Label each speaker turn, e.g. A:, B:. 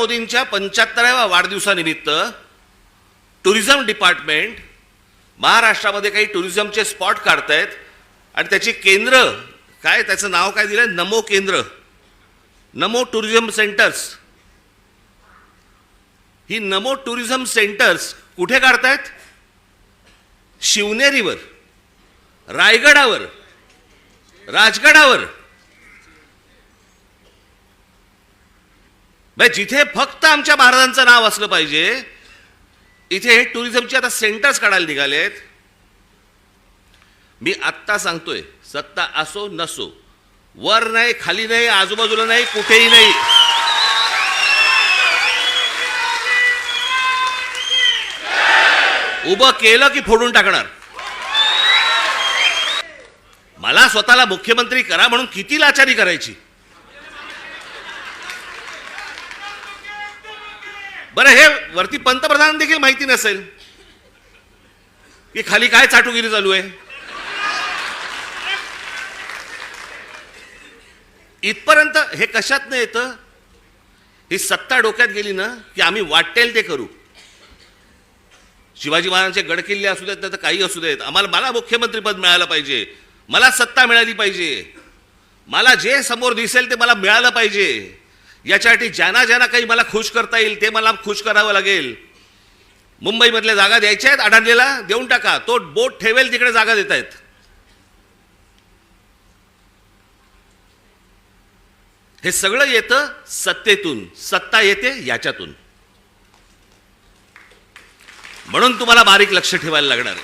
A: मोदींच्या पंच्याहत्तराव्या वाढदिवसानिमित्त tourism department महाराष्ट्रामध्ये काही टुरिझमचे स्पॉट काढतायत आणि त्याची केंद्र काय त्याचं नाव काय दिलं नमो केंद्र. Namo tourism centres. ही नमो टुरिझम सेंटर्स कुठे काढतायत? शिवनेरीवर रायगडावर राजगडावर. जिथे फक्त आमच्या महाराजांचं नाव असलं पाहिजे इथे हे टुरिझमचे आता सेंटर्स काढायला निघालेत. मी आत्ता सांगतोय सत्ता असो नसो वर नाही खाली नाही आजूबाजूला नाही कुठेही नाही. उभं केलं की फोडून टाकणार. मला स्वतःला मुख्यमंत्री करा म्हणून किती लाचारी करायची? बरं हे वरती पंतप्रधान देखील माहिती नसेल. की खाली काय चाटूगिरी चालू आहे? इथपर्यंत हे कशात नाही येतं? ही सत्ता डोक्यात गेली ना की आम्ही वाटेल ते करू. शिवाजी महाराजांचे गडकिल्ले असू देत नाही तर काही असू देत. आम्हाला मला मुख्यमंत्रीपद मिळालं पाहिजे. मला सत्ता मिळाली पाहिजे. मला जे समोर दिसेल ते मला मिळालं पाहिजे. याच्यासाठी ज्यांना ज्यांना काही मला खुश करता येईल ते मला खुश करावं लागेल. मुंबईमधल्या जागा द्यायच्या आहेत अडाणलेला देऊन टाका. तो बोट ठेवेल तिकडे जागा देत आहेत. हे सगळं येतं सत्तेतून. सत्ता येते याच्यातून. म्हणून तुम्हाला बारीक लक्ष ठेवायला लागणार. आहे